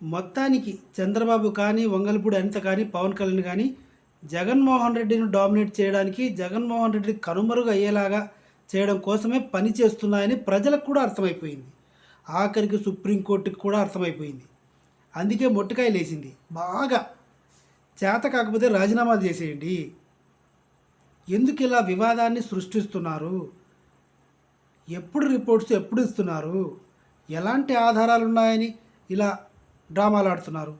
మొత్తానికి చంద్రబాబు కానీ వంగలపూడి అనిత కానీ పవన్ కళ్యాణ్ కానీ జగన్మోహన్ రెడ్డిని డామినేట్ చేయడానికి జగన్మోహన్ రెడ్డి కనుమరుగు అయ్యేలాగా చేయడం కోసమే పని చేస్తున్నాయని ప్రజలకు కూడా అర్థమైపోయింది. ఆఖరికి సుప్రీంకోర్టుకి కూడా అర్థమైపోయింది. అందుకే మొట్టికాయ లేచింది. బాగా చేత కాకపోతే రాజీనామాలు చేసేయండి. ఎందుకు ఇలా వివాదాన్ని సృష్టిస్తున్నారు? ఎప్పుడు రిపోర్ట్స్ ఎప్పుడు ఇస్తున్నారు? ఎలాంటి ఆధారాలు ఉన్నాయని ఇలా డ్రామాలు ఆడుతున్నారు.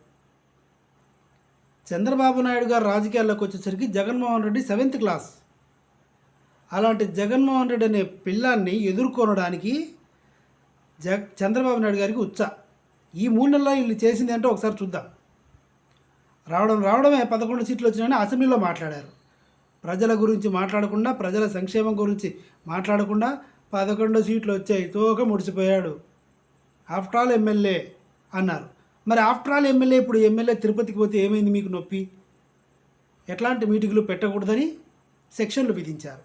చంద్రబాబు నాయుడు గారు రాజకీయాల్లోకి వచ్చేసరికి జగన్మోహన్ రెడ్డి సెవెంత్ క్లాస్. అలాంటి జగన్మోహన్ రెడ్డి అనే పిల్లాన్ని ఎదుర్కొనడానికి జ చంద్రబాబు నాయుడు గారికి ఉచ్చ. ఈ మూడు నెలల్లో వీళ్ళు చేసింది ఏంటో ఒకసారి చూద్దాం. రావడం రావడమే పదకొండు సీట్లు వచ్చినాయని అసెంబ్లీలో మాట్లాడారు. ప్రజల గురించి మాట్లాడకుండా ప్రజల సంక్షేమం గురించి మాట్లాడకుండా పదకొండు సీట్లు వచ్చాయి తోక ముడిచిపోయాడు. ఆఫ్టర్ ఆల్ ఎమ్మెల్యే అన్నారు. మరి ఆఫ్టర్ ఆల్ ఎమ్మెల్యే ఇప్పుడు ఎమ్మెల్యే తిరుపతికి పోతే ఏమైంది మీకు నొప్పి? ఎట్లాంటి మీటింగులు పెట్టకూడదని సెక్షన్లు విధించారు.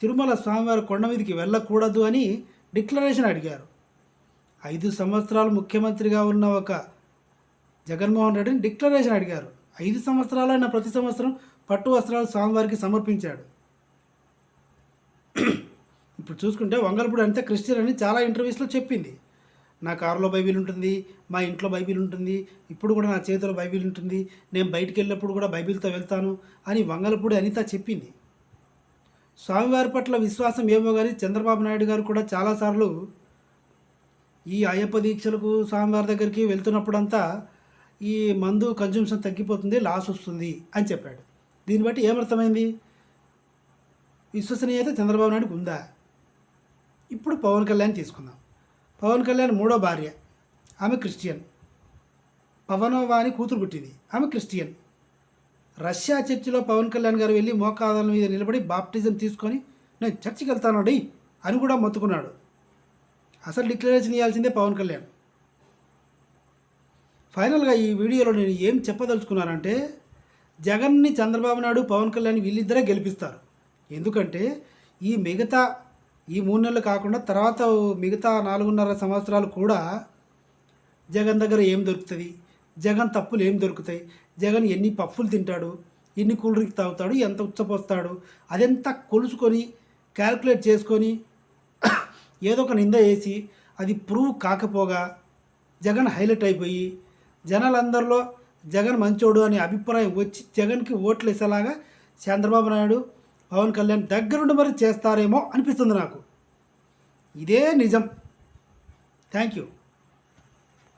తిరుమల స్వామివారి కొండ మీదకి వెళ్ళకూడదు అని డిక్లరేషన్ అడిగారు. ఐదు సంవత్సరాలు ముఖ్యమంత్రిగా ఉన్న ఒక జగన్మోహన్ రెడ్డిని డిక్లరేషన్ అడిగారు. ఐదు సంవత్సరాలు ఆయన ప్రతి సంవత్సరం పట్టు వస్త్రాలు స్వామివారికి సమర్పించాడు. ఇప్పుడు చూసుకుంటే వంగలపూడి అంతే క్రిస్టియన్ అని చాలా ఇంటర్వ్యూస్లో చెప్పింది. నా కారులో బైబిల్ ఉంటుంది మా ఇంట్లో బైబిల్ ఉంటుంది ఇప్పుడు కూడా నా చేతిలో బైబిల్ ఉంటుంది నేను బయటికి వెళ్ళినప్పుడు కూడా బైబిల్తో వెళ్తాను అని వంగలపూడి అనిత చెప్పింది. స్వామివారి పట్ల విశ్వాసం ఏమో కానీ చంద్రబాబు నాయుడు గారు కూడా చాలాసార్లు ఈ అయ్యప్ప దీక్షలకు స్వామివారి దగ్గరికి వెళ్తున్నప్పుడంతా ఈ మందు కన్జ్యూమ్షన్ తగ్గిపోతుంది లాస్ వస్తుంది అని చెప్పాడు. దీన్ని బట్టి ఏమర్థమైంది? విశ్వసనీయత చంద్రబాబు నాయుడుకు ఉందా? ఇప్పుడు పవన్ కళ్యాణ్ తీసుకుందాం. పవన్ కళ్యాణ్ మూడో భార్య. ఆమె క్రిస్టియన్. పవనోవాని కూతురు పుట్టింది. ఆమె క్రిస్టియన్. రష్యా చర్చిలో పవన్ కళ్యాణ్ గారు వెళ్ళి మోకాదాల మీద నిలబడి బాప్టిజం తీసుకొని నేను చర్చికి వెళ్తానండి అని కూడా మొత్తుకున్నాడు. అసలు డిక్లరేషన్ ఇవ్వాల్సిందే పవన్ కళ్యాణ్. ఫైనల్గా ఈ వీడియోలో నేను ఏం చెప్పదలుచుకున్నానంటే జగన్ని చంద్రబాబు నాయుడు పవన్ కళ్యాణ్ వీళ్ళిద్దరే గెలిపిస్తారు. ఎందుకంటే ఈ మిగతా ఈ మూడు నెలలు కాకుండా తర్వాత మిగతా నాలుగున్నర సంవత్సరాలు కూడా జగన్ దగ్గర ఏం దొరుకుతుంది? జగన్ తప్పులు ఏం దొరుకుతాయి? జగన్ ఎన్ని పప్పులు తింటాడు? ఎన్ని కూల్ డ్రింక్ తాగుతాడు? ఎంత ఉచ్చపోస్తాడు? అదంతా కొలుసుకొని క్యాల్కులేట్ చేసుకొని ఏదో ఒక నింద వేసి అది ప్రూవ్ కాకపోగా జగన్ హైలైట్ అయిపోయి జనాలందరిలో జగన్ మంచోడు అనే అభిప్రాయం వచ్చి జగన్కి ఓట్లు వేసేలాగా చంద్రబాబు నాయుడు పవన్ కళ్యాణ్ దగ్గరుండి మరి చేస్తారేమో అనిపిస్తుంది నాకు. ఇదే నిజం. Thank you